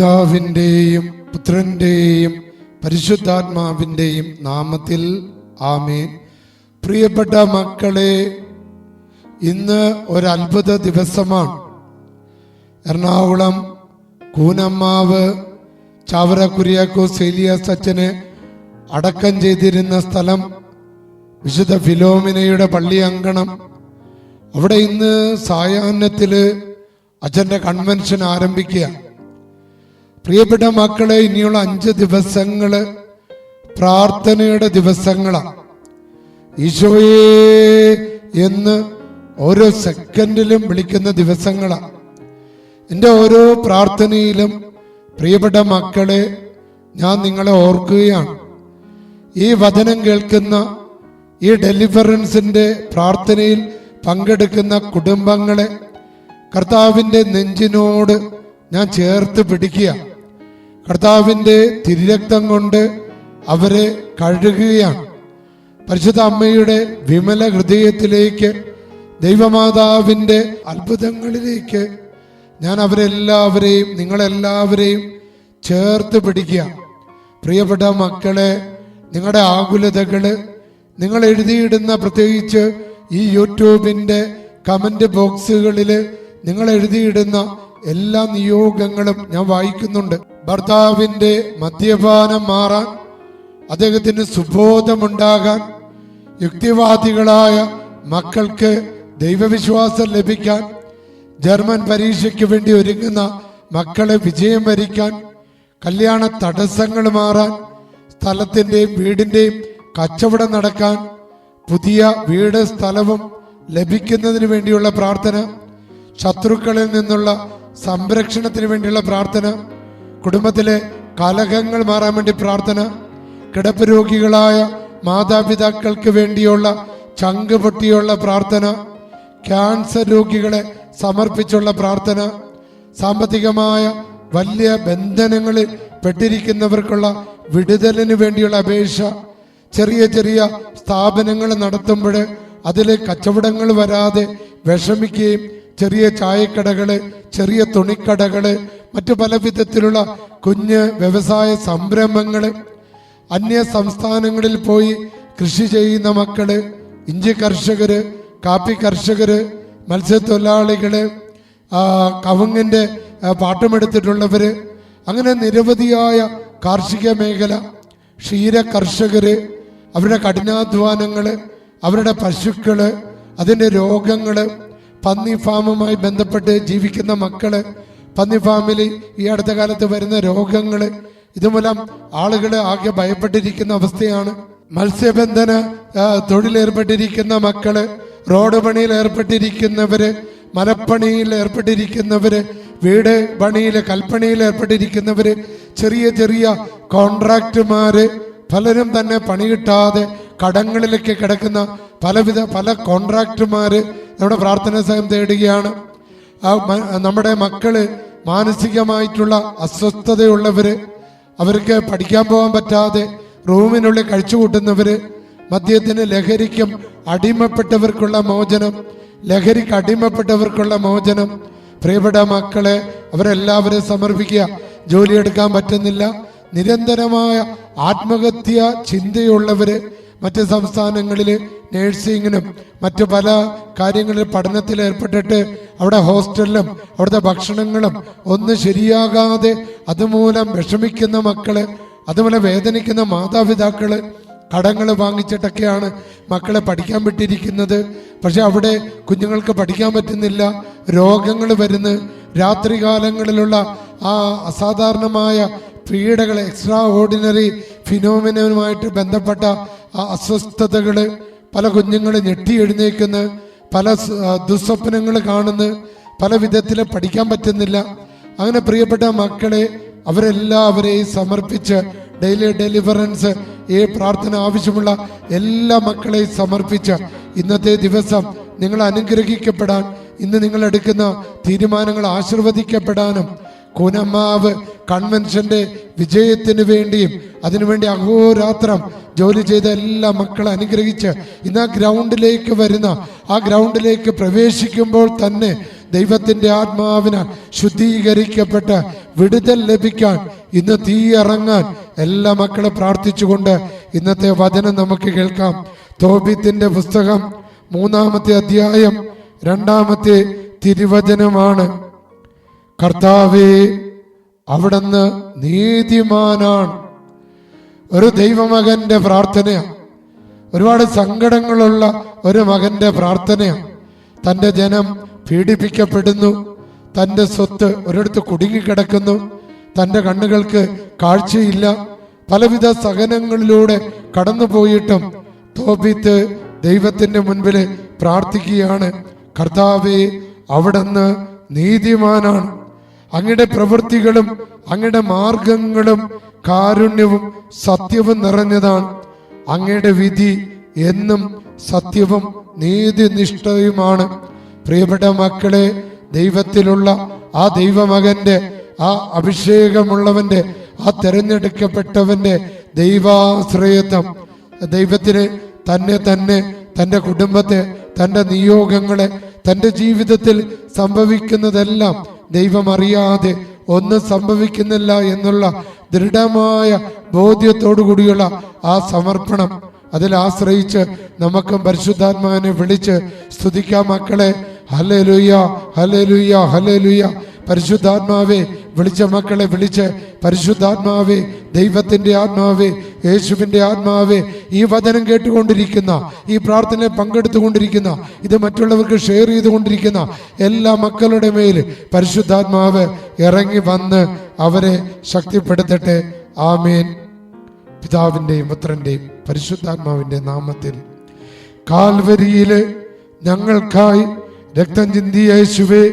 പിതാവിന്റെയും പുത്രന്റെയും പരിശുദ്ധാത്മാവിന്റെയും നാമത്തിൽ ആമേൻ. പ്രിയപ്പെട്ട മക്കളെ ഇന്ന് ഒരു ദിവസമാണ്. എറണാകുളം കൂനമ്മാവ് ചാവറ കുര്യാക്കോസ് അച്ഛന് അടക്കം ചെയ്തിരുന്ന സ്ഥലം വിശുദ്ധ ഫിലോമിനയുടെ പള്ളി അങ്കണം. അവിടെ ഇന്ന് സായാഹ്നത്തിൽ അച്ഛന്റെ കൺവെൻഷൻ ആരംഭിക്കുക പ്രിയപ്പെട്ട മക്കളെ ഇനിയുള്ള അഞ്ച് ദിവസങ്ങൾ പ്രാർത്ഥനയുടെ ദിവസങ്ങളാണ് ഈശോയേ എന്ന് ഓരോ സെക്കൻഡിലും വിളിക്കുന്ന ദിവസങ്ങളാണ് എന്റെ ഓരോ പ്രാർത്ഥനയിലും പ്രിയപ്പെട്ട മക്കളെ ഞാൻ നിങ്ങളെ ഓർക്കുകയാണ്. ഈ വചനം കേൾക്കുന്ന ഈ ഡെലിവറൻസിന്റെ പ്രാർത്ഥനയിൽ പങ്കെടുക്കുന്ന കുടുംബങ്ങളെ കർത്താവിന്റെ നെഞ്ചിനോട് ഞാൻ ചേർത്ത് പിടിക്കുക. കർത്താവിന്റെ തിരുരക്തം കൊണ്ട് അവരെ കഴുകുകയാണ്. പരിശുദ്ധ അമ്മയുടെ വിമല ഹൃദയത്തിലേക്ക് ദൈവമാതാവിന്റെ അത്ഭുതങ്ങളിലേക്ക് ഞാൻ അവരെല്ലാവരെയും നിങ്ങളെല്ലാവരെയും ചേർത്ത് പിടിക്കുക പ്രിയപ്പെട്ട മക്കളെ നിങ്ങളുടെ ആകുലതകൾ നിങ്ങൾ എഴുതിയിടുന്ന പ്രത്യേകിച്ച് ഈ യൂട്യൂബിന്റെ കമന്റ് ബോക്സുകളിൽ നിങ്ങൾ എഴുതിയിടുന്ന എല്ലാ നിയോഗങ്ങളും ഞാൻ വായിക്കുന്നുണ്ട്. ഭർത്താവിന്റെ മദ്യപാനം മാറാൻ അദ്ദേഹത്തിന് സുബോധമുണ്ടാകാൻ യുക്തിവാദികളായ മക്കൾക്ക് ദൈവവിശ്വാസം ലഭിക്കാൻ ജർമ്മൻ പരീക്ഷയ്ക്ക് വേണ്ടി ഒരുങ്ങുന്ന മക്കളെ വിജയം വരിക്കാൻ കല്യാണ തടസ്സങ്ങൾ മാറാൻ സ്ഥലത്തിന്റെയും വീടിന്റെയും കച്ചവടം നടക്കാൻ പുതിയ വീട് സ്ഥലവും ലഭിക്കുന്നതിന് വേണ്ടിയുള്ള പ്രാർത്ഥന ശത്രുക്കളിൽ നിന്നുള്ള സംരക്ഷണത്തിന് വേണ്ടിയുള്ള പ്രാർത്ഥന കുടുംബത്തിലെ കലഹങ്ങൾ മാറാൻ വേണ്ടി പ്രാർത്ഥന കിടപ്പ് രോഗികളായ മാതാപിതാക്കൾക്ക് വേണ്ടിയുള്ള ചങ്ക് പൊട്ടിയുള്ള പ്രാർത്ഥന ക്യാൻസർ രോഗികളെ സമർപ്പിച്ചുള്ള പ്രാർത്ഥന സാമ്പത്തികമായ വലിയ ബന്ധനങ്ങളിൽ പെട്ടിരിക്കുന്നവർക്കുള്ള വിടുതലിന് വേണ്ടിയുള്ള അപേക്ഷ ചെറിയ ചെറിയ സ്ഥാപനങ്ങൾ നടത്തുമ്പോൾ അതിൽ കച്ചവടങ്ങൾ വരാതെ വിഷമിക്കുകയും ചെറിയ ചായക്കടകൾ ചെറിയ തുണിക്കടകൾ മറ്റു പല വിധത്തിലുള്ള കുഞ്ഞ് വ്യവസായ സംരംഭങ്ങൾ. അന്യ സംസ്ഥാനങ്ങളിൽ പോയി കൃഷി ചെയ്യുന്ന മക്കൾ ഇഞ്ചി കർഷകര് കാപ്പി കർഷകര് മത്സ്യത്തൊഴിലാളികൾ കവുങ്ങിന്റെ പാട്ടുമെടുത്തിട്ടുള്ളവര് അങ്ങനെ നിരവധിയായ കാർഷിക മേഖല ക്ഷീര കർഷകര് അവരുടെ കഠിനാധ്വാനങ്ങൾ അവരുടെ പശുക്കൾ അതിന്റെ രോഗങ്ങൾ പന്നി ഫാമുമായി ബന്ധപ്പെട്ട് ജീവിക്കുന്ന മക്കൾ പന്നി ഫാമിൽ ഈ അടുത്ത കാലത്ത് വരുന്ന രോഗങ്ങൾ ഇതുമൂലം ആളുകൾ ആകെ ഭയപ്പെട്ടിരിക്കുന്ന അവസ്ഥയാണ്. മത്സ്യബന്ധന തൊഴിലേർപ്പെട്ടിരിക്കുന്ന മക്കൾ റോഡ് പണിയിൽ ഏർപ്പെട്ടിരിക്കുന്നവര് മരപ്പണിയിൽ ഏർപ്പെട്ടിരിക്കുന്നവര് വീട് പണിയിൽ കൽപ്പണിയിൽ ഏർപ്പെട്ടിരിക്കുന്നവര് ചെറിയ ചെറിയ കോൺട്രാക്റ്റുമാര് പലരും തന്നെ പണി കിട്ടാതെ കടങ്ങളിലൊക്കെ കിടക്കുന്ന പലവിധ പല കോൺട്രാക്ടർമാർ നമ്മുടെ പ്രാർത്ഥന സഹായം തേടുകയാണ്. ആ നമ്മുടെ മക്കൾ മാനസികമായിട്ടുള്ള അസ്വസ്ഥതയുള്ളവര് അവർക്ക് പഠിക്കാൻ പോകാൻ പറ്റാതെ റൂമിനുള്ളിൽ കഴിച്ചു കൂട്ടുന്നവര് മദ്യത്തിന് ലഹരിക്കും അടിമപ്പെട്ടവർക്കുള്ള മോചനം ലഹരിക്ക് അടിമപ്പെട്ടവർക്കുള്ള മോചനം. പ്രിയപ്പെട്ട മക്കളെ അവരെല്ലാവരും സമർപ്പിക്കുക. ജോലിയെടുക്കാൻ പറ്റുന്നില്ല. നിരന്തരമായ ആത്മഹത്യ ചിന്തയുള്ളവര് മറ്റ് സംസ്ഥാനങ്ങളിൽ നേഴ്സിങ്ങിനും മറ്റു പല കാര്യങ്ങളിൽ പഠനത്തിൽ ഏർപ്പെട്ടിട്ട് അവിടെ ഹോസ്റ്റലിലും അവിടുത്തെ ഭക്ഷണങ്ങളും ഒന്നും ശരിയാകാതെ അതുമൂലം വിഷമിക്കുന്ന മക്കൾ അതുപോലെ വേദനിക്കുന്ന മാതാപിതാക്കൾ കടങ്ങൾ വാങ്ങിച്ചിട്ടൊക്കെയാണ് മക്കളെ പഠിക്കാൻ വിട്ടിരിക്കുന്നത്. പക്ഷെ അവിടെ കുഞ്ഞുങ്ങൾക്ക് പഠിക്കാൻ പറ്റുന്നില്ല. രോഗങ്ങൾ വരുന്നു. രാത്രികാലങ്ങളിലുള്ള ആ അസാധാരണമായ പീഡകൾ എക്സ്ട്രാ ഓർഡിനറി ഫിനോമിനുമായിട്ട് ബന്ധപ്പെട്ട അസ്വസ്ഥതകൾ പല കുഞ്ഞുങ്ങൾ ഞെട്ടി എഴുന്നേക്കുന്നു പല ദുസ്വപ്നങ്ങൾ കാണുന്നു പല വിധത്തിൽ പഠിക്കാൻ പറ്റുന്നില്ല. അങ്ങനെ പ്രിയപ്പെട്ട മക്കളെ അവരെല്ലാവരെയും സമർപ്പിച്ച് ഡെയിലി ഡെലിവറൻസ് ഈ പ്രാർത്ഥന ആവശ്യമുള്ള എല്ലാ മക്കളെയും സമർപ്പിച്ച് ഇന്നത്തെ ദിവസം നിങ്ങൾ അനുഗ്രഹിക്കപ്പെടാൻ ഇന്ന് നിങ്ങൾ എടുക്കുന്ന തീരുമാനങ്ങൾ ആശീർവദിക്കപ്പെടാനും കൂനമ്മാവ് കൺവെൻഷന്റെ വിജയത്തിന് വേണ്ടിയും അതിനുവേണ്ടി അഹോരാത്രം ജോലി ചെയ്ത എല്ലാ മക്കളെ അനുഗ്രഹിച്ച് ഇന്ന് ആ ഗ്രൗണ്ടിലേക്ക് വരുന്ന ആ ഗ്രൗണ്ടിലേക്ക് പ്രവേശിക്കുമ്പോൾ തന്നെ ദൈവത്തിന്റെ ആത്മാവിനാൽ ശുദ്ധീകരിക്കപ്പെട്ട് വിടുതൽ ലഭിക്കാൻ ഇന്ന് തീ ഇറങ്ങാൻ എല്ലാ മക്കളെ പ്രാർത്ഥിച്ചുകൊണ്ട് ഇന്നത്തെ വചനം നമുക്ക് കേൾക്കാം. തോബിത്തിന്റെ പുസ്തകം മൂന്നാമത്തെ അധ്യായം രണ്ടാമത്തെ തിരുവചനമാണ്. കർത്താവേ അവിടുന്ന് നീതിമാനാണ്. ഒരു ദൈവമകന്റെ പ്രാർത്ഥനയാണ് ഒരുപാട് സങ്കടങ്ങളുള്ള ഒരു മകന്റെ പ്രാർത്ഥനയാണ് തന്റെ ജനം പീഡിപ്പിക്കപ്പെടുന്നു. തന്റെ സ്വത്ത് ഒരിടത്ത് കുടുങ്ങിക്കിടക്കുന്നു തന്റെ കണ്ണുകൾക്ക് കാഴ്ചയില്ല. പലവിധ സഹനങ്ങളിലൂടെ കടന്നു പോയിട്ടും തോബിത്ത് ദൈവത്തിന്റെ മുൻപിൽ പ്രാർത്ഥിക്കുകയാണ്. കർത്താവെ അവിടുന്ന് നീതിമാനാണ്. അങ്ങയുടെ പ്രവൃത്തികളും അങ്ങയുടെ മാർഗങ്ങളും കാരുണ്യവും സത്യവും നിറഞ്ഞതാണ്. അങ്ങയുടെ വിധി എന്നും സത്യവും നീതിനിഷ്ഠയുമാണ്. പ്രിയപ്പെട്ട മക്കളെ ദൈവത്തിലുള്ള ആ ദൈവമകന്റെ ആ അഭിഷേകമുള്ളവന്റെ ആ തെരഞ്ഞെടുക്കപ്പെട്ടവന്റെ ദൈവാശ്രയത്വം ദൈവത്തിന് തന്നെ തന്നെ തന്റെ കുടുംബത്തെ തന്റെ നിയോഗങ്ങളെ തന്റെ ജീവിതത്തിൽ സംഭവിക്കുന്നതെല്ലാം ദൈവം അറിയാതെ ഒന്നും സംഭവിക്കുന്നില്ല എന്നുള്ള ദൃഢമായ കൂടിയുള്ള ആ സമർപ്പണം. അതിൽ ആശ്രയിച്ച് നമുക്കും പരിശുദ്ധാത്മാവിനെ വിളിച്ച് സ്തുതിക്കാം മക്കളെ. ഹലേ ലുയ്യ ഹലേ ലുയ്യ ഹലേ ലുയ്യ പരിശുദ്ധാത്മാവെ വിളിച്ച മക്കളെ വിളിച്ച് പരിശുദ്ധാത്മാവെ ദൈവത്തിന്റെ ആത്മാവെ യേശുവിന്റെ ആത്മാവെ ഈ വചനം കേട്ടുകൊണ്ടിരിക്കുന്ന ഈ പ്രാർത്ഥനയിൽ പങ്കെടുത്തുകൊണ്ടിരിക്കുന്ന ഇത് മറ്റുള്ളവർക്ക് ഷെയർ ചെയ്തുകൊണ്ടിരിക്കുന്ന എല്ലാ മക്കളുടെ മേൽ പരിശുദ്ധാത്മാവ് ഇറങ്ങി വന്ന് അവരെ ശക്തിപ്പെടുത്തട്ടെ. ആമേൻ. പിതാവിന്റെയും പുത്രന്റെയും പരിശുദ്ധാത്മാവിന്റെ നാമത്തിൽ കാൽവരിയിൽ ഞങ്ങൾക്കായി രക്തം ചിന്തിയ യേശുവേ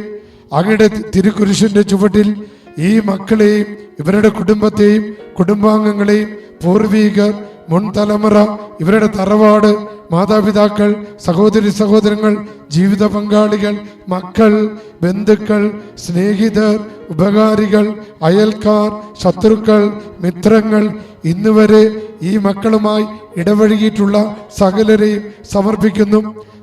അങ്ങയുടെ തിരുക്കുരിശിന്റെ ചുവട്ടിൽ ഈ മക്കളെയും ഇവരുടെ കുടുംബത്തെയും കുടുംബാംഗങ്ങളെയും പൂർവീകർ മുൻ തലമുറ ഇവരുടെ തറവാട് മാതാപിതാക്കൾ സഹോദരി സഹോദരങ്ങൾ ജീവിത പങ്കാളികൾ മക്കൾ ബന്ധുക്കൾ സ്നേഹിതർ ഉപകാരികൾ അയൽക്കാർ ശത്രുക്കൾ മിത്രങ്ങൾ. ഇന്നുവരെ ഈ മക്കളുമായി ഇടപഴകിയിട്ടുള്ള സകലരെയും സമർപ്പിക്കുന്നു.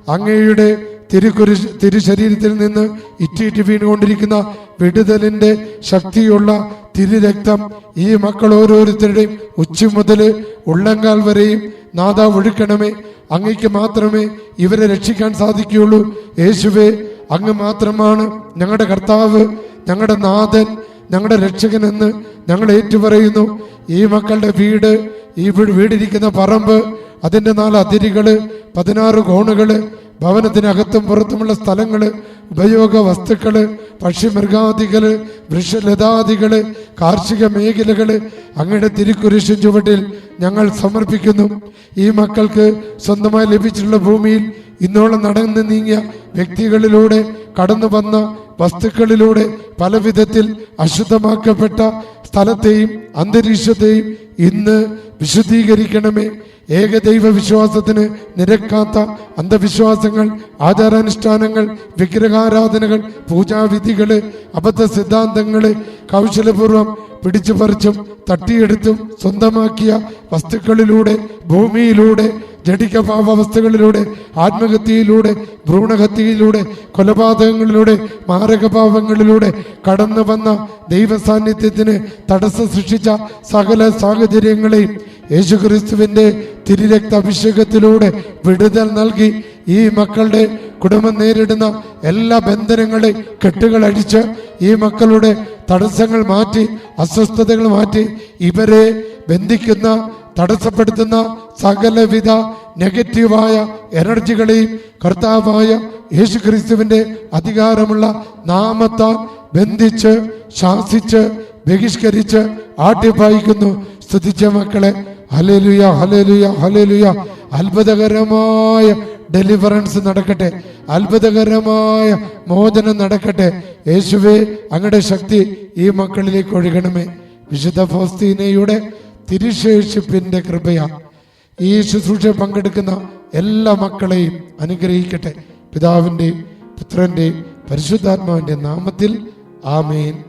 അങ്ങയുടെ തിരുക്കുരി തിരുശരീരത്തിൽ നിന്ന് ഇറ്റിയിട്ട് വീണുകൊണ്ടിരിക്കുന്ന വിടുതലിന്റെ ശക്തിയുള്ള തിരുരക്തം ഈ മക്കൾ ഓരോരുത്തരുടെയും ഉച്ച മുതൽ ഉള്ളങ്കാൽ വരെയും നാദ ഒഴുക്കണമേ. അങ്ങയ്ക്ക് മാത്രമേ ഇവരെ രക്ഷിക്കാൻ സാധിക്കുകയുള്ളൂ. യേശുവേ അങ്ങ് മാത്രമാണ് ഞങ്ങളുടെ കർത്താവ് ഞങ്ങളുടെ നാഥൻ ഞങ്ങളുടെ രക്ഷകനെന്ന് ഞങ്ങൾ ഏറ്റുപറയുന്നു. ഈ മക്കളുടെ വീട് ഈ വീട് വീടിരിക്കുന്ന പറമ്പ് അതിന്റെ നാല് അതിരുകൾ പതിനാറ് കോണുകൾ ഭവനത്തിനകത്തും പുറത്തുമുള്ള സ്ഥലങ്ങൾ ഉപയോഗ വസ്തുക്കൾ പക്ഷിമൃഗാദികൾ വൃക്ഷലതാദികൾ കാർഷിക മേഖലകൾ അങ്ങയുടെ തിരുക്കുരിശൻ ചുവട്ടിൽ ഞങ്ങൾ സമർപ്പിക്കുന്നു. ഈ മക്കൾക്ക് സ്വന്തമായി ലഭിച്ചിട്ടുള്ള ഭൂമിയിൽ ഇന്നോളം നടന്നു നീങ്ങിയ വ്യക്തികളിലൂടെ കടന്നു വന്ന വസ്തുക്കളിലൂടെ പല വിധത്തിൽ അശുദ്ധമാക്കപ്പെട്ട സ്ഥലത്തെയും അന്തരീക്ഷത്തെയും ഇന്ന് വിശുദ്ധീകരിക്കണമേ. ഏകദൈവ വിശ്വാസത്തിന് നിരക്കാത്ത അന്ധവിശ്വാസങ്ങൾ ആചാരാനുഷ്ഠാനങ്ങൾ വിഗ്രഹാരാധനകൾ പൂജാവിധികൾ അബദ്ധ സിദ്ധാന്തങ്ങൾ കൗശലപൂർവം പിടിച്ചു പറിച്ചും തട്ടിയെടുത്തും സ്വന്തമാക്കിയ വസ്തുക്കളിലൂടെ ഭൂമിയിലൂടെ ജഡിക പാപാവസ്ഥകളിലൂടെ ആത്മഹത്യയിലൂടെ ഭ്രൂണഹത്യയിലൂടെ കൊലപാതകങ്ങളിലൂടെ മാരകപാപങ്ങളിലൂടെ കടന്നു വന്ന ദൈവസാന്നിധ്യത്തിന് തടസ്സം സൃഷ്ടിച്ച സകല സാഹചര്യങ്ങളെയും യേശുക്രിസ്തുവിന്റെ തിരുരക്ത അഭിഷേകത്തിലൂടെ വിടുതൽ നൽകി ഈ മക്കളുടെ കുടുംബം നേരിടുന്ന എല്ലാ ബന്ധനങ്ങളെ കെട്ടുകൾ അടിച്ച് ഈ മക്കളുടെ തടസ്സങ്ങൾ മാറ്റി അസ്വസ്ഥതകൾ മാറ്റി ഇവരെ ബന്ധിക്കുന്ന തടസ്സപ്പെടുത്തുന്ന സകലവിധ നെഗറ്റീവായ എനർജികളെയും കർത്താവായ യേശു ക്രിസ്തുവിന്റെ അധികാരമുള്ള നാമത്താൽ ബന്ധിച്ച് ശാസിച്ച് ബഹിഷ്കരിച്ച് ആട്ടിപ്പായിക്കുന്നു. സ്തുതിച്ച മക്കളെ ഹലേലുയ ഹലേലുയ ഹലേലുയ അത്ഭുതകരമായ ഡെലിവറൻസ് നടക്കട്ടെ. അത്ഭുതകരമായ മോചനം നടക്കട്ടെ. യേശുവേ അങ്ങയുടെ ശക്തി ഈ മക്കളിലേക്ക് ഒഴുകണമേ. വിശുദ്ധ ഫൗസ്തീനയുടെ തിരുശേഷിപ്പിന്റെ കൃപയാ. ഈ ശുശ്രൂഷ പങ്കെടുക്കുന്ന എല്ലാ മക്കളെയും അനുഗ്രഹിക്കട്ടെ. പിതാവിന്റെയും പുത്രന്റെയും പരിശുദ്ധാത്മാവിന്റെ നാമത്തിൽ ആമേൻ.